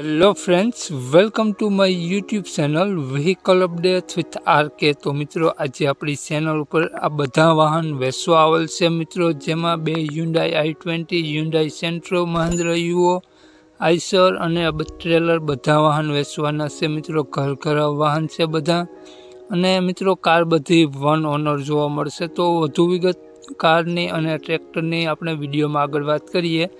Hello friends welcome to my YouTube channel vehicle update with R K તો મિત્રો, આજે આપણી ચેનલ ઉપર આ બધા વાહન વેચવા આવેલ છે મિત્રો, જેમાં બે Hyundai i twenty Hyundai Santro Mahindra Yuvo Eicher અને ટ્રેલર બધા વાહન વેચવાના છે મિત્રો, ઘર ઘર વાહન છે બધા. અને મિત્રો, કાર બધી વન ઓનર જોવા મળશે. તો વધુ વિગત કારની અને ટ્રેક્ટરની આપણે વિડીયોમાં આગળ વાત કરીએ.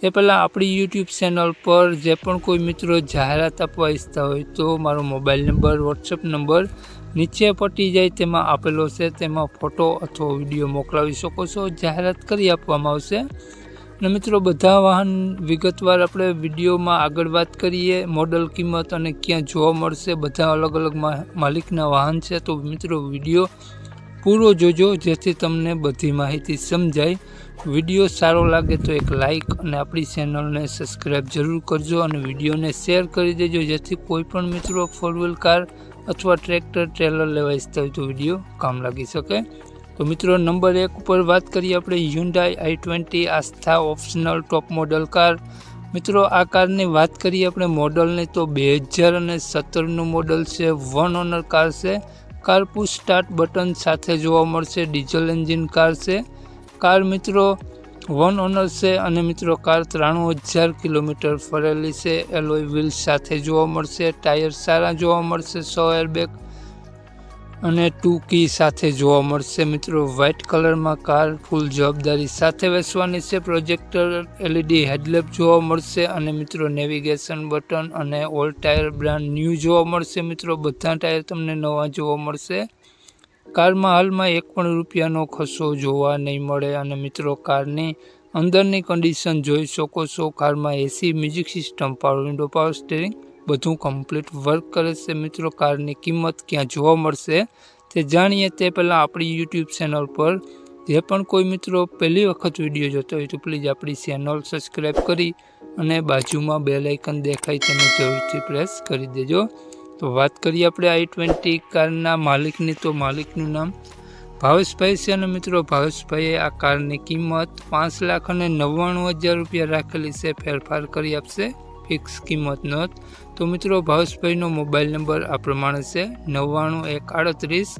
તે પહેલાં આપણી યુટ્યુબ ચેનલ પર જે પણ કોઈ મિત્રો જાહેરાત આપવા ઈચ્છતા હોય તો મારો મોબાઈલ નંબર વોટ્સઅપ નંબર નીચે પટી જાય તેમાં આપેલો છે. તેમાં ફોટો અથવા વીડિયો મોકલાવી શકો છો. જાહેરાત કરી આપવામાં આવશે. અને મિત્રો, બધા વાહન વિગતવાર આપણે વિડીયોમાં આગળ વાત કરીએ. મોડલ કિંમત અને ક્યાં જોવા મળશે. બધા અલગ અલગ માલિકના વાહન છે. તો મિત્રો, વીડિયો પૂરો જોજો જેથી તમને બધી માહિતી સમજાય. વીડિયો સારો લાગે તો એક લાઈક અને આપણી ચેનલને સબસ્ક્રાઈબ જરૂર કરજો અને વિડીયોને શેર કરી દેજો જેથી કોઈ પણ મિત્રો ફોર કાર અથવા ટ્રેક્ટર ટ્રેલર લેવા ઈચ્છતા હોય તો વીડિયો કામ લાગી શકે. તો મિત્રો, નંબર એક ઉપર વાત કરીએ આપણે Hyundai i twenty Asta optional top model car મિત્રો, આ કારની વાત કરીએ આપણે મોડલની તો બે હજાર અને સત્તરનું મોડલ છે વન ઓનર કાર છે. કાર પુશ સ્ટાર્ટ બટન સાથે જોવા મળશે ડીઝલ એન્જિન કાર છે. કાર મિત્રો વન ઓનર છે અને મિત્રો કાર ત્રાણું હજાર કિલોમીટર ફરેલી છે. એલોય વ્હીલ સાથે જોવા મળશે ટાયર સારા જોવા મળશે, સો એરબેગ અને ટુ કી સાથે જોવા મળશે. મિત્રો વ્હાઇટ કલરમાં કાર ફૂલ જવાબદારી સાથે વેચવાની છે. પ્રોજેક્ટર એલઈડી હેડલેમ્પ જોવા મળશે અને મિત્રો નેવિગેશન બટન અને ઓલ ટાયર બ્રાન્ડ ન્યૂ જોવા મળશે. મિત્રો, બધા ટાયર તમને નવા જોવા મળશે. કારમાં હાલમાં એક પણ રૂપિયાનો ખર્ચો જોવા નહીં મળે અને મિત્રો, કારની અંદરની કન્ડિશન જોઈ શકો છો. કારમાં AC music system power window power steering બધું કમ્પ્લીટ વર્ક કરે છે. મિત્રો, કારની કિંમત ક્યાં જોવા મળશે તે જાણીએ. તે પહેલાં આપણી યુટ્યુબ ચેનલ પર જે પણ કોઈ મિત્રો પહેલી વખત વીડિયો જોતો હોય તો પ્લીઝ આપણી ચેનલ સબસ્ક્રાઈબ કરી અને બાજુમાં બે લાઇકન દેખાય તેને જરૂરથી પ્રેસ કરી દેજો. તો વાત કરીએ આપણે આઈ ટ્વેન્ટી કારના માલિકની, તો માલિકનું નામ ભાવેશભાઈ છે અને મિત્રો, ભાવેશભાઈએ આ કારની કિંમત પાંચ લાખ અને નવ્વાણું હજાર રૂપિયા રાખેલી છે, ફેરફાર કરી આપશે, ફિક્સ કિંમત નોંધ. તો મિત્રો, ભાવેશભાઈનો મોબાઈલ નંબર આ પ્રમાણે છે, નવ્વાણું એક આડત્રીસ,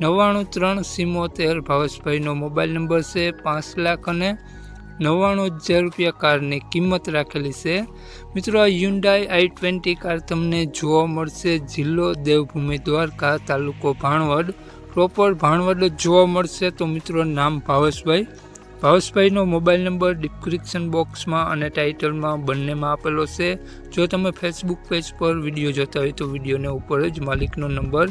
નવ્વાણું ત્રણ સિમોતેર. ભાવેશભાઈનો મોબાઈલ નંબર છે, પાંચ લાખ અને નવ્વાણું હજાર રૂપિયા કારની કિંમત રાખેલી છે. મિત્રો, આ યુન્ડાઈ આઈ ટ્વેન્ટી કાર તમને જોવા મળશે. જિલ્લો દેવભૂમિ દ્વારકા તાલુકો ભાણવડ. પ્રોપર ભાણવડ જોવા મળશે. તો મિત્રો, નામ ભાવેશભાઈ. ભાવેશભાઈનો મોબાઈલ નંબર ડિસ્ક્રિપ્શન બોક્સમાં અને ટાઇટલમાં બંનેમાં આપેલો છે. જો તમે ફેસબુક પેજ પર વીડિયો જોતા હોય તો વિડીયોને ઉપર જ માલિકનો નંબર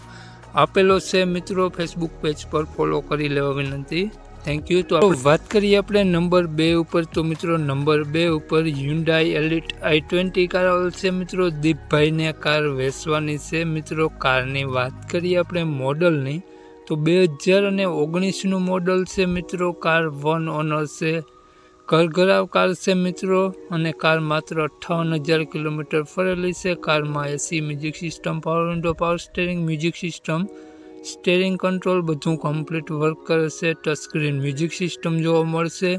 આપેલો છે. મિત્રો, ફેસબુક પેજ પર ફોલો કરી લેવા વિનંતી. થેન્ક યુ તો વાત કરીએ આપણે નંબર બે ઉપર. તો મિત્રો, નંબર બે ઉપર Hyundai elite i twenty car આવશે મિત્રો. દીપભાઈને કાર વેચવાની છે મિત્રો. કારની વાત કરીએ આપણે મોડલની. તો બે હજાર અને ઓગણીસનું મોડલ છે મિત્રો. કાર વન ઓનર છે. ઘરઘરાવ કાર છે મિત્રો. અને કાર માત્ર અઠ્ઠાવન હજાર કિલોમીટર ફરેલી છે. કારમાં AC music system power window power steering music system steering control, બધું કમ્પ્લીટ વર્ક કરે છે ટચ સ્ક્રીન મ્યુઝિક સિસ્ટમ જોવા મળશે.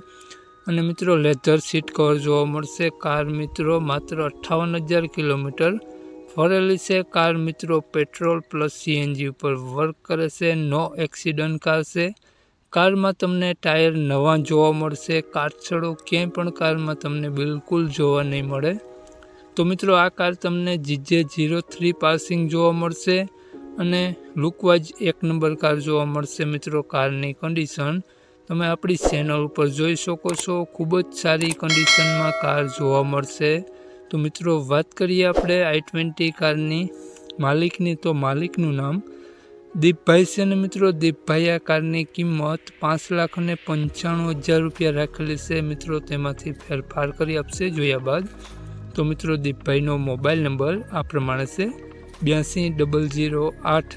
અને મિત્રો લેધર સીટ કવર જોવા મળશે. કાર મિત્રો, માત્ર અઠ્ઠાવન હજાર કિલોમીટર ફરેલી છે. કાર મિત્રો પેટ્રોલ પ્લસ સીએનજી ઉપર વર્ક કરે છે. નો એક્સિડન્ટ કાર છે કારમાં તમને ટાયર નવા જોવા મળશે. કાચળો ક્યાંય પણ કારમાં તમને બિલકુલ જોવા નહીં મળે. તો મિત્રો, આ કાર તમને જીજે જીરો થ્રી પાસિંગ જોવા મળશે. અને લુકવાઇઝ એક નંબર કાર જોવા મળશે મિત્રો કારની કન્ડિશન તમે આપણી ચેનલ ઉપર જોઈ શકો છો, ખૂબ જ સારી કન્ડિશનમાં કાર જોવા મળશે. તો મિત્રો વાત કરીએ આપણે આઈ ટ્વેન્ટી કારની માલિકની, તો માલિકનું નામ દીપભાઈ છે ને મિત્રો. દીપભાઈ આ કારની કિંમત પાંચ લાખ અને પંચાણું હજાર રૂપિયા રાખેલી છે. મિત્રો તેમાંથી ફેરફાર કરી આપશે જોયા બાદ. તો મિત્રો દીપભાઈનો મોબાઈલ નંબર આ પ્રમાણે છે. બ્યાસી ડબલ જીરો આઠ,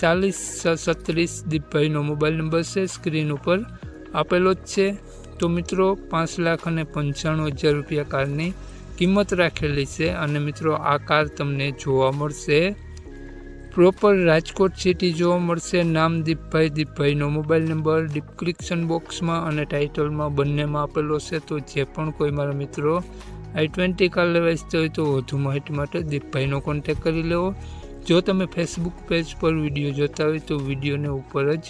ચાલીસ સત્રીસ દીપભાઈનો મોબાઈલ નંબર છે. સ્ક્રીન ઉપર આપેલો જ છે. તો મિત્રો, પાંચ લાખ અને પંચાણું હજાર રૂપિયા કારની કિંમત રાખેલી છે અને મિત્રો, આ કાર તમને જોવા મળશે. પ્રોપર રાજકોટ સિટી જોવા મળશે. નામ દીપભાઈ દીપભાઈનો મોબાઈલ નંબર ડિસ્ક્રિપ્શન બોક્સમાં અને ટાઇટલમાં બંનેમાં આપેલો છે. તો જે પણ કોઈ મારા મિત્રો આઈ ટ્વેન્ટી કાર લેવા ઈચ્છતા હોય તો વધુ માહિતી માટે દીપભાઈનો કોન્ટેક કરી લેવો. જો તમે ફેસબુક પેજ પર વીડિયો જોતા હોય તો વિડીયોને ઉપર જ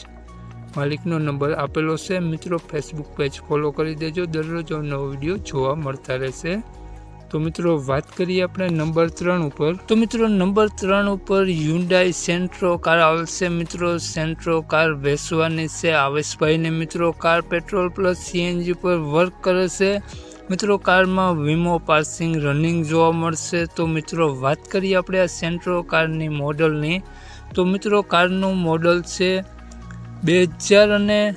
માલિકનો નંબર આપેલો છે. મિત્રો ફેસબુક પેજ ફોલો કરી દેજો. દરરોજ નવો વીડિયો જોવા મળતા રહેશે. તો મિત્રો, વાત કરીએ આપણે નંબર ત્રણ ઉપર. તો મિત્રો, નંબર ત્રણ ઉપર યુન્ડાઈ સેન્ટ્રો કાર આવશે. મિત્રો સેન્ટ્રો કાર વેચવાની છે. આવેશભાઈને મિત્રો કાર પેટ્રોલ પ્લસ સીએનજી પર વર્ક કરે છે. મિત્રો, કારમાં વીમો, પાર્સિંગ, રનિંગ જોવા મળશે. તો મિત્રો, વાત કરીએ આપણે આ સેન્ટ્રો કારની મોડલની. તો મિત્રો, કારનું મોડલ છે બે હજાર અને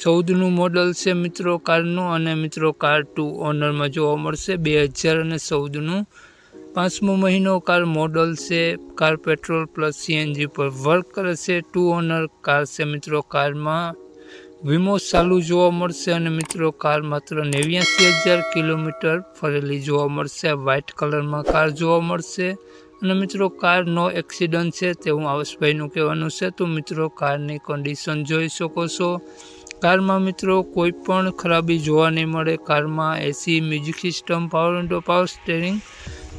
ચૌદનું મોડલ છે મિત્રો કારનું. અને મિત્રો, કાર ટુ ઓનરમાં જોવા મળશે બે હજાર અને ચૌદનું. પાંચમો મહિનો કાર મોડલ છે કાર પેટ્રોલ પ્લસ સીએનજી પર વર્ક કરે છે. ટુ ઓનર કાર છે મિત્રો કારમાં. વીમો ચાલુ જોવા મળશે અને મિત્રો કાર માત્ર નેવ્યાસી હજાર કિલોમીટર ફરેલી જોવા મળશે. વ્હાઇટ કલરમાં કાર જોવા મળશે. અને મિત્રો કાર નો એક્સિડન્ટ છે તેવું આવશભાઈનું કહેવાનું છે. તો મિત્રો કારની કન્ડિશન જોઈ શકો છો. કારમાં મિત્રો કોઈ પણ ખરાબી જોવા નહીં મળે. કારમાં AC music system power window power steering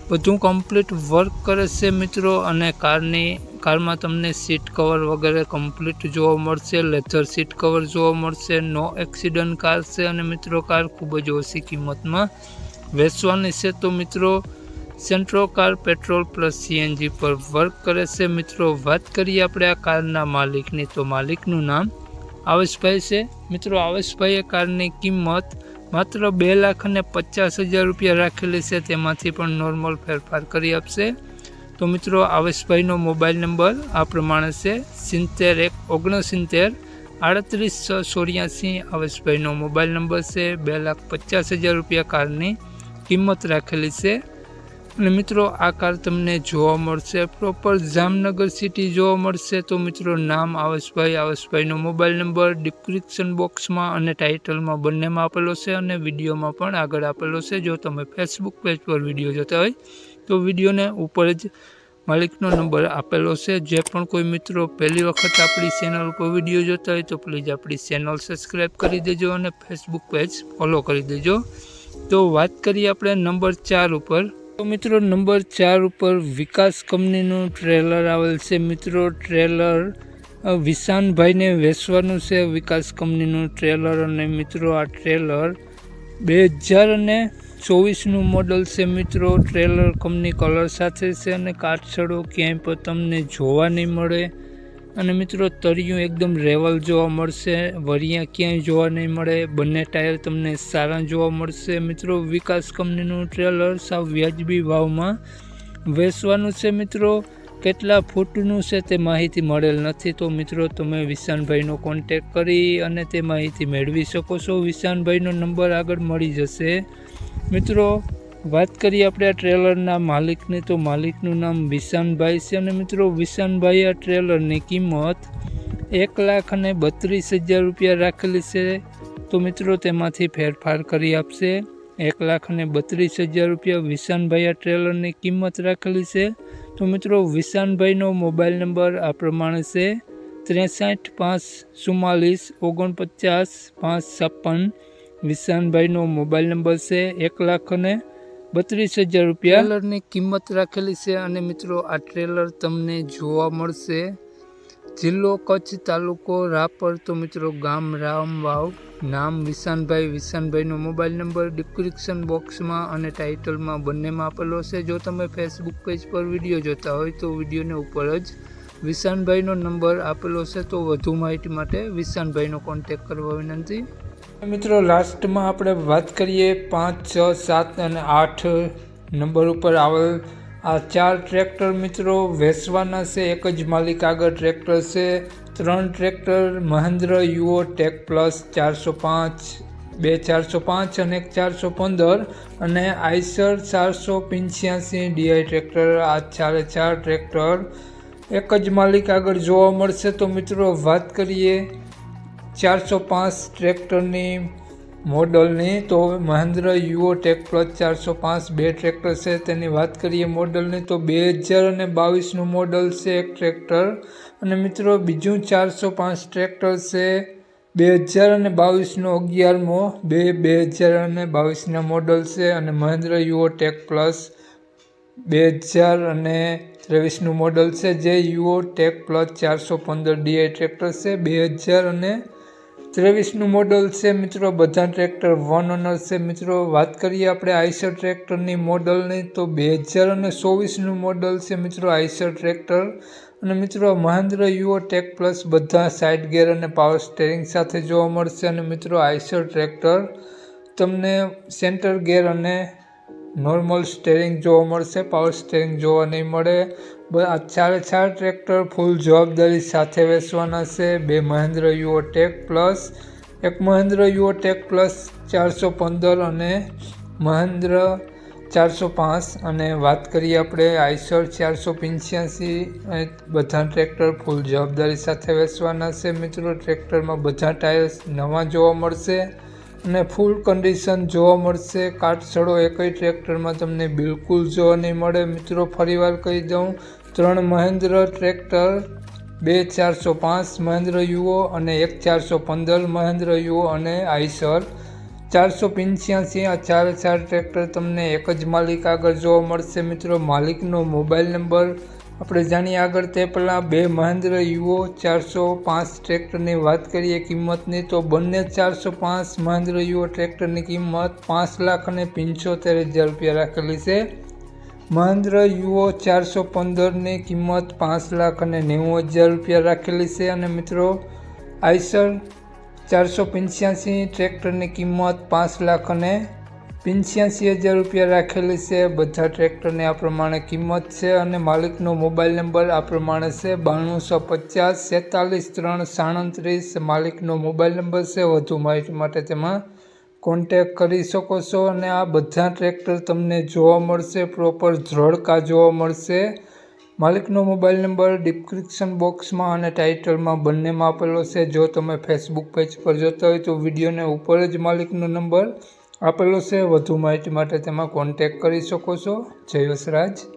બધું કમ્પ્લીટ વર્ક કરે છે મિત્રો. અને કારની કારમાં તમને સીટ કવર વગેરે કમ્પ્લીટ જોવા મળશે લેધર સીટ કવર જોવા મળશે નો એક્સિડન્ટ કાર છે અને મિત્રો કાર ખૂબ જ ઓછી કિંમતમાં વેચવાની છે. તો મિત્રો Santro car petrol plus CNG પર વર્ક કરે છે. મિત્રો, વાત કરીએ આપણે આ કારના માલિકની. તો માલિકનું નામ આવેશભાઈ છે. મિત્રો, આવેશભાઈએ કારની કિંમત માત્ર બે લાખ અને પચાસ હજાર રૂપિયા રાખેલી છે. તેમાંથી પણ નોર્મલ ફેરફાર કરી આપશે. તો મિત્રો આવેશભાઈનો મોબાઈલ નંબર આ પ્રમાણે છે સિત્તેર એક ઓગણસિત્તેર આડત્રીસ છ ચોર્યાસી. આવેશભાઈનો મોબાઈલ નંબર છે બે લાખ પચાસ હજાર રૂપિયા કારની કિંમત રાખેલી છે. અને મિત્રો, આ કાર તમને જોવા મળશે. પ્રોપર જામનગર સિટી જોવા મળશે. તો મિત્રો, નામ આવેશભાઈ આવેશભાઈનો મોબાઈલ નંબર ડિસ્ક્રિપ્શન બોક્સમાં અને ટાઇટલમાં બંનેમાં આપેલો છે અને વિડીયોમાં પણ આગળ આપેલો છે. જો તમે ફેસબુક પેજ પર વીડિયો જોતા હોય, તો વિડીયોને ઉપર જ માલિકનો નંબર આપેલો છે. જે પણ કોઈ મિત્રો પહેલી વખત આપણી ચેનલ ઉપર વીડિયો જોતા હોય તો પ્લીઝ આપણી ચેનલ સબસ્ક્રાઈબ કરી દેજો અને ફેસબુક પેજ ફોલો કરી દેજો. તો વાત કરીએ આપણે નંબર ચાર ઉપર. તો મિત્રો નંબર ચાર ઉપર વિકાસ કંપનીનું ટ્રેલર આવેલ છે. મિત્રો ટ્રેલર વિશાનભાઈને વેચવાનું છે વિકાસ કંપનીનું ટ્રેલર અને મિત્રો આ ટ્રેલર બે હજાર અને ચોવીસનું મોડલ છે મિત્રો. ટ્રેલર કંપની કલર સાથે છે અને કાટછડો ક્યાંય પણ તમને જોવા નહીં મળે. અને મિત્રો, તળિયું એકદમ રેવલ જોવા મળશે, વરિયા ક્યાંય જોવા નહીં મળે, બંને ટાયર તમને સારા જોવા મળશે. મિત્રો, વિકાસ કંપનીનું ટ્રેલર સાવ વ્યાજબી ભાવમાં વેચવાનું છે મિત્રો. કેટલા ફૂટનું છે તે માહિતી મળેલ નથી. તો મિત્રો, તમે વિશાનભાઈનો કોન્ટેક કરી અને તે માહિતી મેળવી શકો છો. વિશાનભાઈનો નંબર આગળ મળી જશે. મિત્રો, વાત કરીએ આપણે આ ટ્રેલરના માલિકની, તો માલિકનું નામ વિશાનભાઈ છે અને મિત્રો, વિશાનભાઈ આ ટ્રેલરની કિંમત એક લાખ અને બત્રીસ હજાર રૂપિયા રાખેલી છે. તો મિત્રો, તેમાંથી ફેરફાર કરી આપશે. એક લાખ અને બત્રીસ હજાર રૂપિયા વિશાનભાઈ આ ટ્રેલરની કિંમત રાખેલી છે. તો મિત્રો, વિશાનભાઈનો મોબાઈલ નંબર આ પ્રમાણે છે. ત્રેસઠ પાંચ ચુમ્માલીસ ઓગણપચાસ પાંચ છપ્પન વિશાનભાઈનો મોબાઈલ નંબર છે એક લાખ અને બત્રીસ હજાર રૂપિયા. ટ્રેલરની કિંમત રાખેલી છે અને મિત્રો આ ટ્રેલર તમને જોવા મળશે. જિલ્લો કચ્છ તાલુકો રાપર તો મિત્રો ગામ રામવાવ નામ વિશાનભાઈ. વિશાનભાઈનો મોબાઈલ નંબર ડિસ્ક્રિપ્શન બોક્સમાં અને ટાઇટલમાં બંનેમાં આપેલો છે. જો તમે ફેસબુક પેજ પર વીડિયો જોતા હોય તો વિડીયોને ઉપર જ વિશાનભાઈનો નંબર આપેલો છે. તો વધુ માહિતી માટે વિશાનભાઈનો કોન્ટેક કરવા વિનંતી. મિત્રો લાસ્ટમાં આપણે વાત કરીએ પાંચ, છ, સાત અને આઠ નંબર ઉપર આવેલ આ ચાર ટ્રેક્ટર મિત્રો વેચવાના છે, એક જ માલિક આગળ ટ્રેક્ટર છે, ત્રણ tractor Mahindra, Yuvo tech plus ચારસો પાંચ, બે ચારસો પાંચ અને એક ચારસો પંદર અને આઈસર ચારસો પંચ્યાસી ડીઆઈ ટ્રેક્ટર આ ચારે ચાર ટ્રેક્ટર એક જ માલિક આગળ જોવા મળશે. તો મિત્રો, વાત કરીએ ચારસો પાંચ ટ્રેક્ટરની મોડલની તો મહેન્દ્ર યુઓ ટેક પ્લસ ચારસો પાંચ બે ટ્રેક્ટર છે. તેની વાત કરીએ મોડલની તો બે હજાર અને બાવીસનું મોડલ છે એક ટ્રેક્ટર. અને મિત્રો બીજું ચારસો પાંચ ટ્રેક્ટર છે બે હજાર અને બાવીસનો અગિયારમો બે બે હજાર અને બાવીસના મોડલ છે. અને મહેન્દ્ર યુઓ ટેક પ્લસ બે હજાર અને ત્રેવીસનું મોડલ છે. જે યુઓ ટેક પ્લસ ચારસો પંદર ડીઆઈ ટ્રેક્ટર છે. બે હજાર અને ત્રેવીસનું મોડલ છે મિત્રો, બધા ટ્રેક્ટર વન ઓનર છે મિત્રો. વાત કરીએ આપણે આઈસર ટ્રેક્ટરની મોડલની તો બે હજાર અને ચોવીસનું મોડલ છે મિત્રો આઈસર ટ્રેક્ટર અને મિત્રો, મહેન્દ્ર યુઓ ટેક પ્લસ બધા સાઇડ ગેર અને પાવર સ્ટેરિંગ સાથે જોવા મળશે. અને મિત્રો આઈસર ટ્રેક્ટર તમને સેન્ટર ગેર અને નોર્મલ સ્ટેરિંગ જોવા મળશે પાવર સ્ટેરિંગ જોવા નહીં મળે. આ ચારે ચાર ટ્રેક્ટર ફૂલ જવાબદારી સાથે વેચવાના છે. બે મહેન્દ્ર યુઓ ટેક પ્લસ એક મહેન્દ્ર યુઓ ટેક પ્લસ ચારસો પંદર અને મહેન્દ્ર ચારસો પાંચ. અને વાત કરીએ આપણે આઈસર ચારસો પંચ્યાસી. બધા ટ્રેક્ટર ફૂલ જવાબદારી સાથે વેચવાના છે મિત્રો. ટ્રેક્ટરમાં બધા ટાયર્સ નવા જોવા મળશે. અને ફૂલ કન્ડિશન જોવા મળશે. કાટછડો એકય ટ્રેક્ટરમાં તમને બિલકુલ જોવા નહીં મળે. મિત્રો, ફરીવાર કહી દઉં, ત્રણ મહેન્દ્ર ટ્રેક્ટર, બે ચારસો પાંચ મહેન્દ્ર યુઓ અને એક ચારસો પંદર મહેન્દ્ર યુઓ અને આઈસર. ચારસો પંચ્યાસી આ ચાર ચાર ટ્રેક્ટર તમને એક જ માલિક આગળ જોવા મળશે. મિત્રો, માલિકનો મોબાઈલ નંબર આપણે જાણીએ આગળ તે પહેલાં બે મહેન્દ્ર યુઓ ચારસો પાંચ ટ્રેક્ટરની વાત કરીએ કિંમતની, તો બંને ચારસો પાંચ મહેન્દ્ર યુઓ ટ્રેક્ટરની કિંમત પાંચ લાખ અને પંચોતેર હજાર રૂપિયા રાખેલી છે. મહેન્દ્ર યુઓ ચારસો પંદરની કિંમત પાંચ લાખ અને નેવું હજાર રૂપિયા રાખેલી છે. અને મિત્રો, આઈસર ચારસો પંચ્યાસી ટ્રેક્ટરની કિંમત પાંચ લાખ અને પંચ્યાસી હજાર રૂપિયા રાખેલી છે. બધા ટ્રેક્ટરની આ પ્રમાણે કિંમત છે અને માલિકનો મોબાઈલ નંબર આ પ્રમાણે છે. બાણુંસો પચાસ સેતાલીસ ત્રણ, સાડત્રીસ. માલિકનો મોબાઈલ નંબર છે. વધુ માહિતી માટે તેમાં કોન્ટેક કરી શકો છો અને આ બધા ટ્રેક્ટર તમને જોવા મળશે. પ્રોપર ધ્રોળકા જોવા મળશે. માલિકનો મોબાઈલ નંબર ડિસ્ક્રિપ્શન બોક્સમાં અને ટાઇટલમાં બંનેમાં આપેલો છે. જો તમે ફેસબુક પેજ પર જોતા હોય તો વિડીયોને ઉપર જ માલિકનો નંબર આપેલો છે વધુ માહિતી માટે તેમાં કોન્ટેક કરી શકો છો. જય વસરાજ.